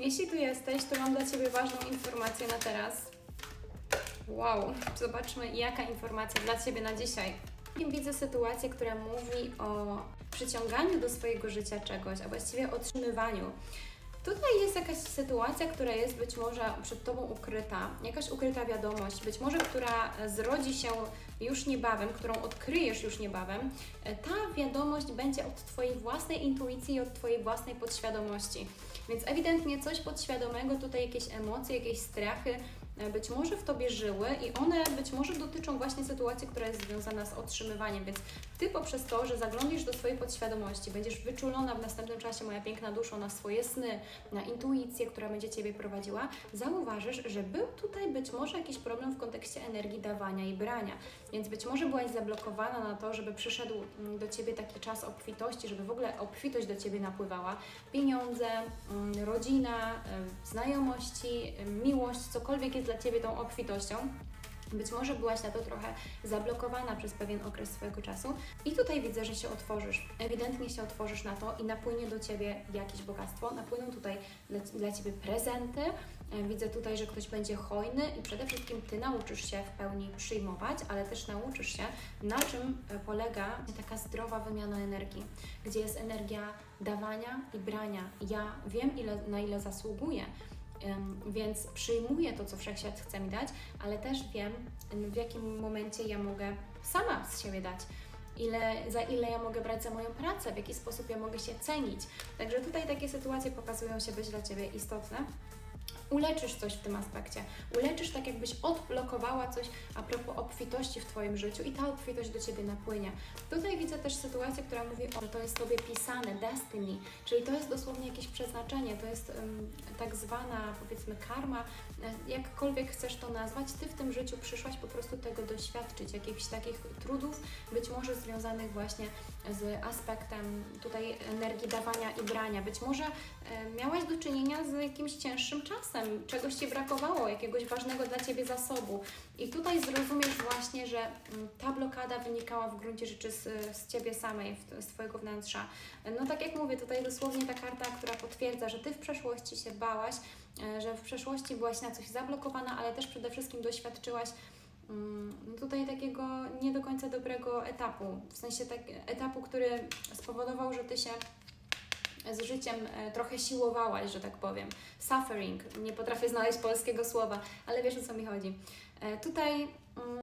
Jeśli tu jesteś, to mam dla Ciebie ważną informację na teraz. Wow, zobaczmy jaka informacja dla Ciebie na dzisiaj. Widzę sytuację, która mówi o przyciąganiu do swojego życia czegoś, a właściwie otrzymywaniu. Tutaj jest jakaś sytuacja, która jest być może przed Tobą ukryta, jakaś ukryta wiadomość, być może która zrodzi się już niebawem, którą odkryjesz już niebawem. Ta wiadomość będzie od Twojej własnej intuicji i od Twojej własnej podświadomości. Więc ewidentnie coś podświadomego, tutaj jakieś emocje, jakieś strachy być może w Tobie żyły i one być może dotyczą właśnie sytuacji, która jest związana z otrzymywaniem. Więc Ty poprzez to, że zaglądasz do swojej podświadomości, będziesz wyczulona w następnym czasie, moja piękna duszo, na swoje sny, na intuicję, która będzie Ciebie prowadziła, zauważysz, że był tutaj być może jakiś problem w kontekście energii dawania i brania. Więc być może byłaś zablokowana na to, żeby przyszedł mm, do Ciebie taki czas obfitości, żeby w ogóle obfitość do Ciebie napływała. Pieniądze, mm, rodzina, znajomości, miłość, cokolwiek jest dla Ciebie tą obfitością. Być może byłaś na to trochę zablokowana przez pewien okres swojego czasu i tutaj widzę, że się otworzysz. Ewidentnie się otworzysz na to i napłynie do Ciebie jakieś bogactwo. Napłyną tutaj dla, Ciebie prezenty. E, Widzę tutaj, że ktoś będzie hojny i przede wszystkim Ty nauczysz się w pełni przyjmować, ale też nauczysz się, na czym e, polega taka zdrowa wymiana energii, gdzie jest energia dawania i brania. Ja wiem, ile, na ile zasługuję, Więc przyjmuję to, co wszechświat chce mi dać, ale też wiem, w jakim momencie ja mogę sama z siebie dać. Ile, za ile ja mogę brać za moją pracę, w jaki sposób ja mogę się cenić. Także tutaj takie sytuacje pokazują się być dla Ciebie istotne. Uleczysz coś w tym aspekcie. Uleczysz tak, jakbyś odblokowała coś a propos obfitości w Twoim życiu i ta obfitość do Ciebie napłynie. Tutaj widzę też sytuację, która mówi o, że to jest Tobie pisane, destiny, czyli to jest dosłownie jakieś przeznaczenie, to jest ym, tak zwana, powiedzmy, karma, e, jakkolwiek chcesz to nazwać, Ty w tym życiu przyszłaś po prostu tego doświadczyć, jakichś takich trudów, być może związanych właśnie z aspektem tutaj energii dawania i brania. Być może e, miałaś do czynienia z jakimś cięższym czasem, czegoś Ci brakowało, jakiegoś ważnego dla Ciebie zasobu. I tutaj zrozumiesz właśnie, że mm, ta blokada wynikała w gruncie rzeczy z, z Ciebie samej, z Twojego wnętrza. No tak jak mówię, tutaj dosłownie ta karta, która potwierdza, że Ty w przeszłości się bałaś, e, że w przeszłości byłaś na coś zablokowana, ale też przede wszystkim doświadczyłaś mm, no tutaj takiego nie do końca dobrego etapu, w sensie tak, etapu, który spowodował, że Ty się z życiem e, trochę siłowałaś, że tak powiem. Suffering, nie potrafię znaleźć polskiego słowa, ale wiesz o co mi chodzi. E, Tutaj mm,